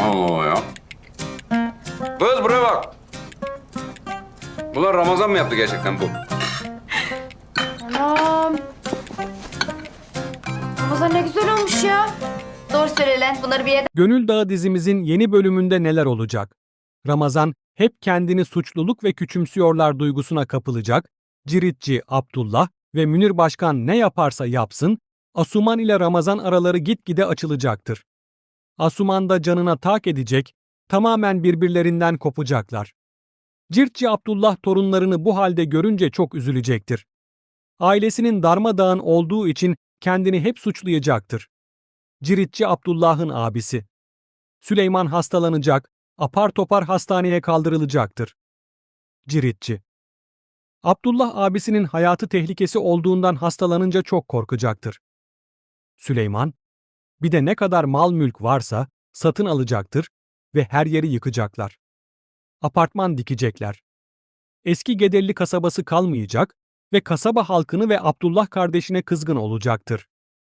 Allah ya. Kız buraya bak. Bunlar Ramazan mı yaptı gerçekten bu? Anam. Ramazan ne güzel olmuş ya. Doğru söyle lan. Bunları bir yere Gönül Dağı dizimizin yeni bölümünde neler olacak? Ramazan hep kendini suçluluk ve küçümsüyorlar duygusuna kapılacak. Ciritçi Abdullah ve Münir Başkan ne yaparsa yapsın, Asuman ile Ramazan araları gitgide açılacaktır. Asuman da canına tak edecek, tamamen birbirlerinden kopacaklar. Cirtçi Abdullah torunlarını bu halde görünce çok üzülecektir. Ailesinin darmadağın olduğu için kendini hep suçlayacaktır. Ciritçi Abdullah'ın abisi. Süleyman hastalanacak, apar topar hastaneye kaldırılacaktır. Ciritçi. Abdullah abisinin hayatı tehlikesi olduğundan hastalanınca çok korkacaktır. Süleyman, bir de ne kadar mal mülk varsa satın alacaktır ve her yeri yıkacaklar. Apartman dikecekler. Eski Gederli kasabası kalmayacak ve kasaba halkını ve Abdullah kardeşine kızgın olacaktır.